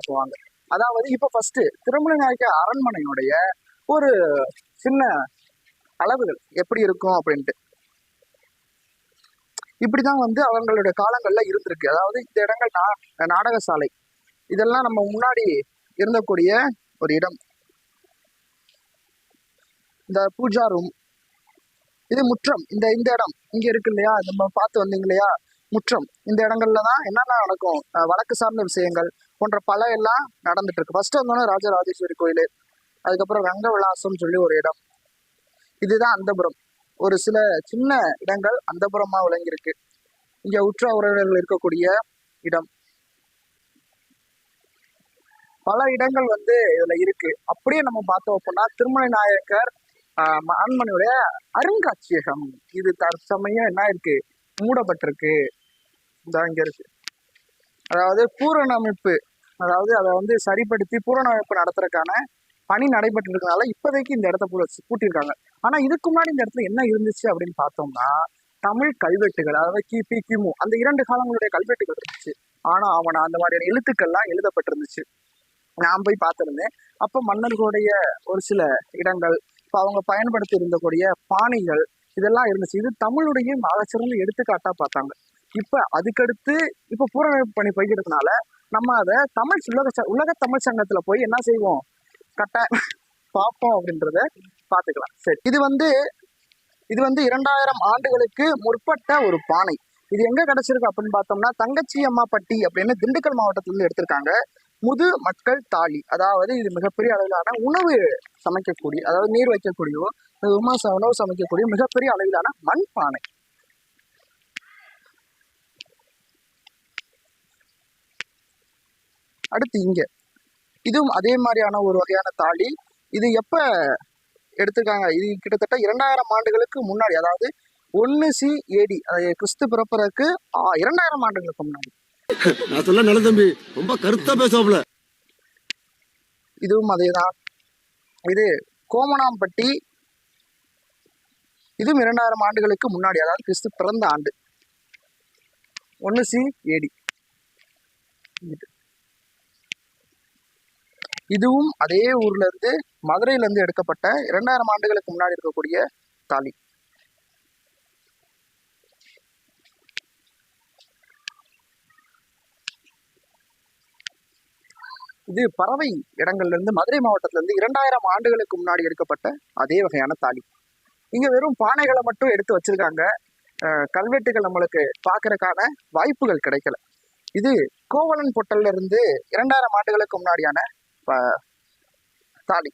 பேசுவாங்க அதாவது இப்போ ஃபஸ்ட்டு திருமண நாயக்க அரண்மனையுடைய ஒரு சின்ன அளவுகள் எப்படி இருக்கும் அப்படின்ட்டு. இப்படிதான் வந்து அவங்களுடைய காலங்கள்ல இருந்திருக்கு. அதாவது இந்த இடங்கள் நா- நாடக சாலை இதெல்லாம் நம்ம முன்னாடி இருந்தக்கூடிய ஒரு இடம். இந்த பூஜா ரூம் இது முற்றம். இந்த இந்த இடம். இங்க இருக்கு இல்லையா? நம்ம பார்த்து வந்தீங்க இல்லையா? முற்றம். இந்த இடங்கள்ல தான் என்னென்ன நடக்கும்? வழக்கு சார்ந்த விஷயங்கள் போன்ற பல எல்லாம் நடந்துட்டு இருக்கு ஃபர்ஸ்ட் வந்தோடனே ராஜராஜேஸ்வரி கோயில் அதுக்கப்புறம் ரங்க விலாசம் சொல்லி ஒரு இடம். இதுதான் அந்தபுரம். ஒரு சில சின்ன இடங்கள் அந்தபுரமா விளங்கியிருக்கு. இங்க உற்ற உறவினர்கள் இருக்கக்கூடிய இடம். பல இடங்கள் வந்து இதுல இருக்கு. அப்படியே நம்ம பார்த்தோம் அப்படின்னா திருமலை நாயக்கர் ஆஹ் அருங்காட்சியகம். இது தற்சமயம் என்ன இருக்கு மூடப்பட்டிருக்கு. இங்க இருக்கு. அதாவது பூரண அமைப்பு அதாவது அதை வந்து சரிப்படுத்தி பூரணமைப்பு நடத்துறதுக்கான பணி நடைபெற்று இருக்கனால இப்போதைக்கு இந்த இடத்த பூ பூட்டியிருக்காங்க. ஆனால் இதுக்கு முன்னாடி இந்த இடத்துல என்ன இருந்துச்சு அப்படின்னு பார்த்தோம்னா தமிழ் கல்வெட்டுகள் அதாவது கிபி கிமு அந்த இரண்டு காலங்களுடைய கல்வெட்டுகள் இருந்துச்சு. ஆனால் அவனை அந்த மாதிரியான எழுத்துக்கள்லாம் எழுதப்பட்டிருந்துச்சு. நான் போய் பார்த்துருந்தேன். அப்போ மன்னர்களுடைய ஒரு சில இடங்கள் இப்போ அவங்க பயன்படுத்தி இருந்தக்கூடிய பாணிகள் இதெல்லாம் இருந்துச்சு. இது தமிழுடைய மிகச்சிறந்த எடுத்துக்காட்டாக பார்த்தாங்க. இப்போ அதுக்கடுத்து இப்போ பூரணமைப்பு பணி போய்கிறதுனால நம்ம அதை தமிழ் உலக ச- உலக தமிழ் சங்கத்தில் போய் என்ன செய்வோம்? கட்ட பார்ப்போம் அப்படின்றத பார்த்துக்கலாம் சரி. இது வந்து இது வந்து இரண்டாயிரம் ஆண்டுகளுக்கு முற்பட்ட ஒரு பானை. இது எங்க கிடைச்சிருக்கு அப்படின்னு பார்த்தோம்னா தங்கச்சி அம்மாப்பட்டி அப்படின்னு திண்டுக்கல் மாவட்டத்துல இருந்து எடுத்திருக்காங்க. முது மக்கள் தாலி அதாவது இது மிகப்பெரிய அளவிலான உணவு சமைக்கக்கூடிய அதாவது நீர் வைக்கக்கூடியோ உமா உணவு சமைக்கக்கூடிய மிகப்பெரிய அளவிலான மண் பானை அடுத்து இங்க. இதுவும் அதே மாதிரியான ஒரு வகையான தாலி. இது எப்ப எடுத்திருக்காங்க? இது கிட்டத்தட்ட இரண்டாயிரம் ஆண்டுகளுக்கு முன்னாடி. அதாவது ஒன்னு சி ஏடி அதாவது கிறிஸ்து பிறப்பதற்கு ஆ, இரண்டாயிரம் ஆண்டுகளுக்கு முன்னாடி. நான் சொல்ல நல்ல தம்பி. ரொம்ப கருத்தா பேசுவாப்ல இதுவும் அதேதான். இது கோமனாம்பட்டி இதுவும் இரண்டாயிரம் ஆண்டுகளுக்கு முன்னாடி. அதாவது கிறிஸ்து பிறந்த ஆண்டு. ஒன்னு சி ஏடி இதுவும் அதே ஊர்ல இருந்து மதுரையில இருந்து எடுக்கப்பட்ட இரண்டாயிரம் ஆண்டுகளுக்கு முன்னாடி இருக்கக்கூடிய தாலி. இது பறவை இடங்கள்ல இருந்து மதுரை மாவட்டத்துல இருந்து இரண்டாயிரம் ஆண்டுகளுக்கு முன்னாடி எடுக்கப்பட்ட அதே வகையான தாலி. இங்க வெறும் பானைகளை மட்டும் எடுத்து வச்சிருக்காங்க. கல்வெட்டுகள் நம்மளுக்கு பார்க்கறதுக்கான வாய்ப்புகள் கிடைக்கல. இது கோவலன் பொட்டல்ல இருந்து இரண்டாயிரம் ஆண்டுகளுக்கு முன்னாடியான ப- தாலி.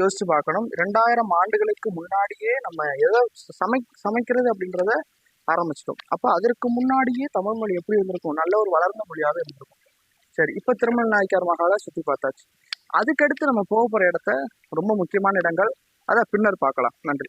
யோசிச்சு பார்க்கணும். ரெண்டாயிரம் ஆண்டுகளுக்கு முன்னாடியே நம்ம எதோ சமை சமைக்கிறது அப்படின்றத ஆரம்பிச்சிட்டோம். அப்போ அதற்கு முன்னாடியே தமிழ் மொழி எப்படி இருந்திருக்கும்? நல்ல ஒரு வளர்ந்த மொழியாக இருந்திருக்கும். சரி இப்போ திருமண நாயக்கார் மகாலை சுற்றி பார்த்தாச்சு. அதுக்கடுத்து நம்ம போக போகிற இடத்த ரொம்ப முக்கியமான இடங்கள். அதை பின்னர் பார்க்கலாம். நன்றி.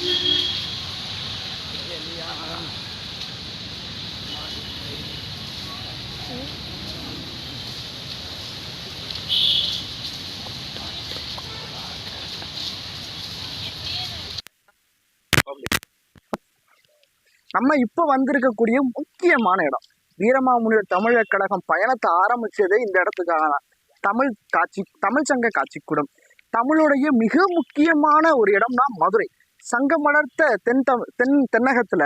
நம்ம இப்போ வந்திருக்கக்கூடிய முக்கியமான இடம். வீரமாமுனிவர் தமிழர் கழகம் பயணத்தை ஆரம்பிச்சதே இந்த இடத்துக்காக தான். தமிழ் காட்சி தமிழ் சங்க காட்சிக்கூடம். தமிழுடைய மிக முக்கியமான ஒரு இடம்னா மதுரை. சங்க மலர்த்த தென் தமிழ் தென் தென்னகத்துல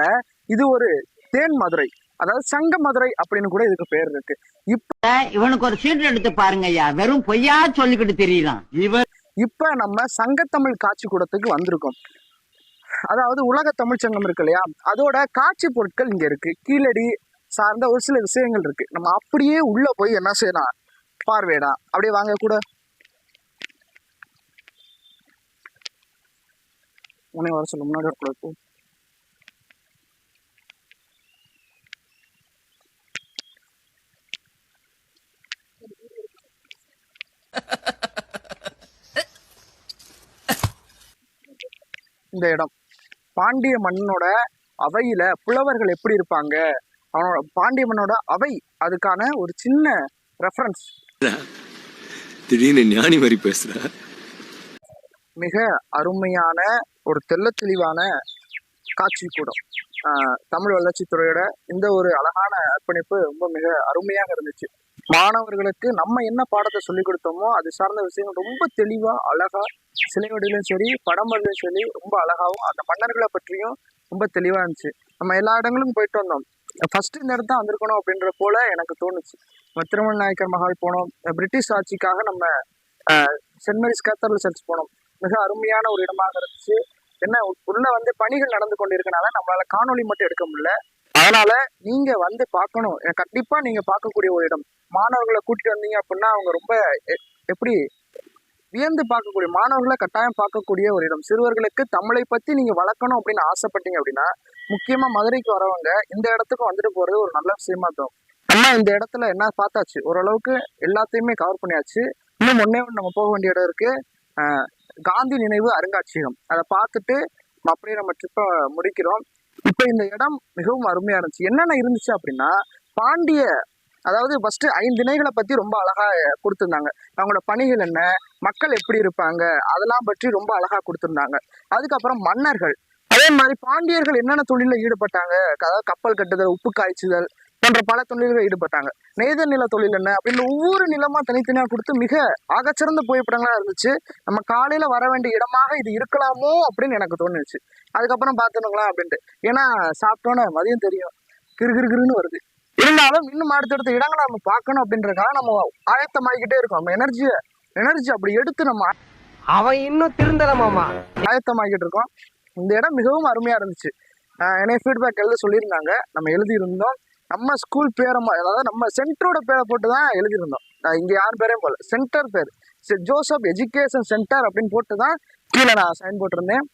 இது ஒரு தேன் மதுரை. அதாவது சங்க மதுரை அப்படின்னு கூட இதுக்கு பேர் இருக்கு. இப்ப இவனுக்கு ஒரு சீட் எடுத்து பாருங்க ஐயா. வெறும் பொய்யா சொல்லிக்கிட்டு தெரியலாம் இவன் இப்ப நம்ம சங்கத்தமிழ் காட்சி கூடத்துக்கு வந்திருக்கோம். அதாவது உலக தமிழ் சங்கம் இருக்கு இல்லையா? அதோட காட்சி பொருட்கள் இங்க இருக்கு. கீழடி சார்ந்த ஒரு சில விஷயங்கள் இருக்கு. நம்ம அப்படியே உள்ள போய் என்ன செய்யலாம்? பார்வையிடா அப்படியே வாங்க கூட. உன்னை வர சொல்ல முன்னாடி போ. இந்த இடம். பாண்டிய மன்னனோட அவையில புலவர்கள் எப்படி இருப்பாங்க? அவனோட பாண்டிய மன்னனோட அவை அதுக்கான ஒரு சின்ன ரெஃபரன்ஸ் திடீர்னு ஞானி மாதிரி பேசுற. மிக அருமையான ஒரு தெல்ல தெளிவான காட்சி கூடம். தமிழ் வளர்ச்சித்துறையோட இந்த ஒரு அழகான அர்ப்பணிப்பு ரொம்ப மிக அருமையாக இருந்துச்சு. மாணவர்களுக்கு நம்ம என்ன பாடத்தை சொல்லி கொடுத்தோமோ அது சார்ந்த விஷயங்கள் ரொம்ப தெளிவாக அழகா சிலை வடிவிலும் சரி படம் வடிவிலும் சரி ரொம்ப அழகாகவும் அந்த மன்னர்களை பற்றியும் ரொம்ப தெளிவாக இருந்துச்சு. நம்ம எல்லா இடங்களும் போயிட்டு வந்தோம். ஃபர்ஸ்ட் இந்த இடத்த வந்திருக்கணும் அப்படின்ற போல எனக்கு தோணுச்சு. நம்ம திருமண நாயக்கர் மஹால் போனோம். பிரிட்டிஷ் ஆட்சிக்காக நம்ம சென்ட் மேரிஸ் கேத்தரல் சர்ச் போனோம். மிக அருமையான ஒரு இடமாக இருந்துச்சு. என்ன உள்ள வந்து பணிகள் நடந்து கொண்டிருக்கனால நம்மளால காணொளி மட்டும் எடுக்க முடியல. அதனால நீங்க வந்து பார்க்கணும். கண்டிப்பா நீங்க பார்க்கக்கூடிய ஒரு இடம். மாணவர்களை கூட்டிட்டு வந்தீங்க அப்படின்னா அவங்க ரொம்ப எப்படி வியந்து பார்க்கக்கூடிய மாணவர்களை கட்டாயம் பார்க்கக்கூடிய ஒரு இடம். சிறுவர்களுக்கு தமிழை பத்தி நீங்க வளர்க்கணும் அப்படின்னு ஆசைப்பட்டீங்க அப்படின்னா முக்கியமா மதுரைக்கு வரவங்க இந்த இடத்துக்கு வந்துட்டு போறது ஒரு நல்ல விஷயமா தோணும் நம்ம இந்த இடத்துல என்ன பார்த்தாச்சு? ஓரளவுக்கு எல்லாத்தையுமே கவர் பண்ணியாச்சு. இன்னும் ஒன்னே ஒன்று நம்ம போக வேண்டிய இடம் இருக்கு. காந்தி நினைவு அருங்காட்சியகம். அதை பார்த்துட்டு அப்படியே நம்ம ட்ரிப்பை முடிக்கிறோம். இப்போ இந்த இடம் மிகவும் அருமையாக இருந்துச்சு. என்னென்ன இருந்துச்சு அப்படின்னா பாண்டிய அதாவது ஃபஸ்ட்டு ஐந்து திணைகளை பற்றி ரொம்ப அழகாக கொடுத்துருந்தாங்க. அவங்களோட பணிகள் என்ன மக்கள் எப்படி இருப்பாங்க அதெல்லாம் பற்றி ரொம்ப அழகாக கொடுத்துருந்தாங்க. அதுக்கப்புறம் மன்னர்கள். அதே மாதிரி பாண்டியர்கள் என்னென்ன தொழிலில் ஈடுபட்டாங்க அதாவது கப்பல் கட்டுதல் உப்பு காய்ச்சுதல் போன்ற பல தொழில்கள் ஈடுபட்டாங்க. நெய்தல் நில தொழில் என்ன அப்படின்னு ஒவ்வொரு நிலமா தனித்தனியா கொடுத்து மிக ஆகச்சிறந்த புகைப்படங்களா இருந்துச்சு. நம்ம காலையில வர வேண்டிய இடமாக இது இருக்கலாமோ அப்படின்னு எனக்கு தோணுச்சு. அதுக்கப்புறம் பார்த்துனுங்களா அப்படின்ட்டு. ஏன்னா சாப்பிட்டோன்னே மதியம் தெரியும். கிறுகிறுகிறுன்னு வருது. இருந்தாலும் இன்னும் அடுத்தடுத்த இடங்களை நம்ம பார்க்கணும் அப்படின்றதுக்காக நம்ம ஆயத்தமாகிக்கிட்டே இருக்கோம். நம்ம எனர்ஜியை எனர்ஜி அப்படி எடுத்து நம்ம அவன் இன்னும் திருந்தல மாமா. ஆயத்தமாகிட்டு இருக்கோம். இந்த இடம் மிகவும் அருமையா இருந்துச்சு. என்னைய ஃபீட்பேக் எழுத சொல்லியிருந்தாங்க. நம்ம எழுதியிருந்தோம். நம்ம ஸ்கூல் பேரை அதாவது நம்ம சென்டரோட பேரை போட்டு தான் எழுதியிருந்தோம். நான் இங்க யார் பேரையும் போல சென்டர் பேர். ஜோசப் எஜுகேஷன் சென்டர் அப்படின்னு போட்டு தான் கீழே நான் சைன் போட்டிருந்தேன்.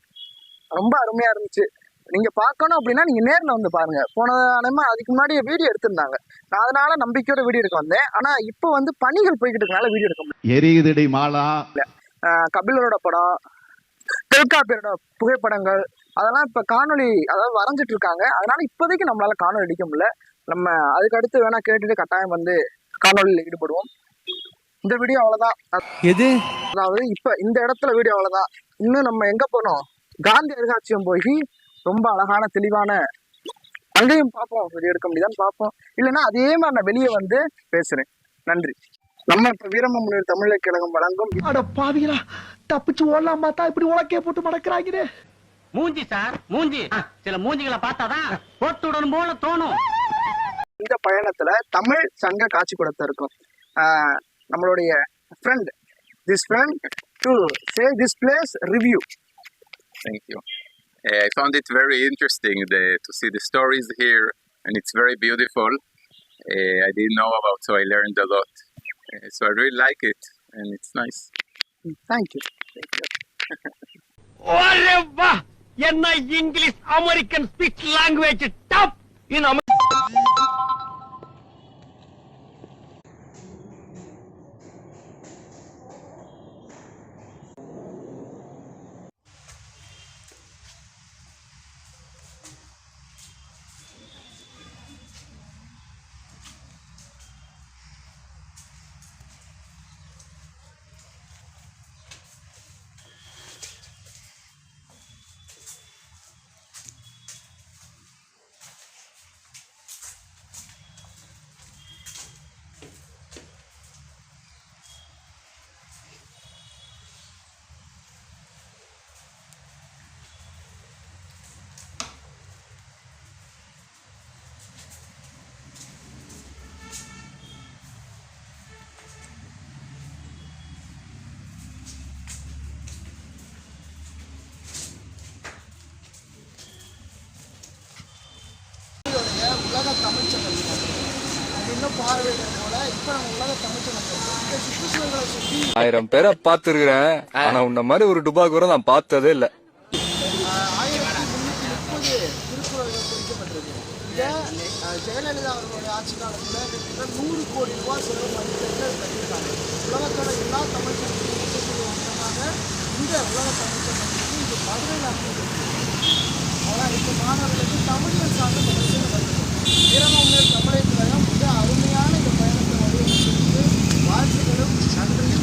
ரொம்ப அருமையா இருந்துச்சு. நீங்க பார்க்கணும் அப்படின்னா நீங்க நேர்ல வந்து பாருங்க. போன அனைமா அதுக்கு முன்னாடி வீடியோ எடுத்திருந்தாங்க. நான் அதனால நம்பிக்கையோட வீடியோ எடுக்க வந்தேன். ஆனா இப்போ வந்து பணிகள் போய்கிட்டு இருக்கனால வீடியோ எடுக்க முடியல. எரியுதடி மாலா. கபிலரோட படம் தொல்காப்பியரோட புகைப்படங்கள் அதெல்லாம் இப்ப காணொளி அதாவது வரைஞ்சிட்டு இருக்காங்க. அதனால இப்போதைக்கு நம்மளால காணொளி அடிக்க முடியல. நம்ம அதுக்கு அடுத்து வேணா கேட்டுட்டு கட்டாயம் வந்து காணொளியில் ஈடுபடுவோம். இந்த வீடியோ அவ்வளவுதான். எது? அதாவது இப்ப இந்த இடத்துல வீடியோ அவ்வளவுதான். இன்னும் நம்ம எங்க போனோம்? காந்தி அருங்காட்சியம் போய் ரொம்ப அழகான தெளிவான அங்கேயும் பார்ப்போம். வீடியோ எடுக்க முடியுதான்னு பார்ப்போம். இல்லைன்னா அதே மாதிரி நான் வெளியே வந்து பேசுறேன். நன்றி. நம்ம இப்ப வீரமமுனிவர் தமிழக கழகம் வழங்கும் அட பாவிகளா தப்பிச்சு ஓடலாம் பார்த்தா இப்படி உலக்கைய போட்டு மடக்கிறாங்க மூஞ்சி சார் மூஞ்சி சில மூஞ்சிகளை பார்த்தாதான் போட்டு விடணும் போல தோணும் இந்த பயணத்துல தமிழ் சங்க காட்சி கூடத்தை இருக்கும் ஆஹ் நம்மளுடைய friend this friend to say this place review Thank you. Uh, I found it very interesting the, to see the stories here, and it's very beautiful. Uh, I didn't know about, so I learned a lot. Uh, so I really like it, and it's nice. Thank you ஒரே வா എന്ന English American speech language top in போல நம்ம சுற்றி ஆயிரம் பேரை பார்த்துருக்குறேன். ஆனா உன்ன மாதிரி ஒரு டுபாக்கூரை நான் பார்த்ததே இல்ல. ஆயிரத்தி முன்னூத்தி முப்பது திருக்குறள்கள் குறிக்கப்பட்டிருக்கு இதை ஜெயலலிதா அவர்களுடைய ஆட்சி காலத்துல கிட்டத்தட்ட நூறு கோடி ரூபாய் செலவு பண்ணி கட்டியிருக்காங்க உலகத்தோட எல்லா தமிழ்ச்சங்கத்தையும் விதமாக இந்த உலக மதுரையில் அமைந்திருக்கு அதான் இப்போ மாணவர்களுக்கு தமிழர் சார்ந்த இரவு தமிழை அருமையான இந்த பயணத்தை வழிவகுத்திருக்கு வாழ்த்துக்களும் நன்றியும்.